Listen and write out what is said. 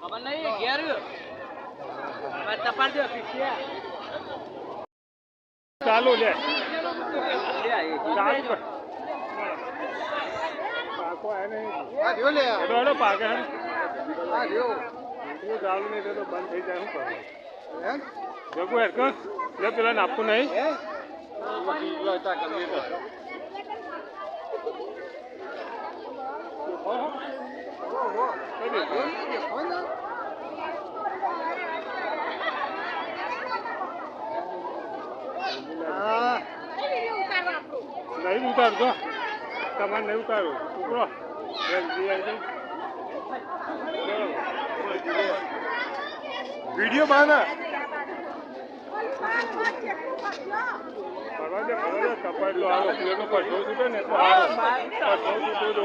ખબર નહીં ઘેર તપાસ ચાલુ લે ચાલુ કર. નહીં. તો બંધ થઈ જાય શું કરવું હે જગુ હેડ કર. લે પેલા નાખતું નહીં. ઓહો નહીં ઉતારજો તમારે નહીં ઉતારવું. છોકરો વીડિયો બાના ફરવા દે ફરવા દે કપાટલો આવો પેલો પઠો છૂટે ને? તો આવો પઠો છૂટો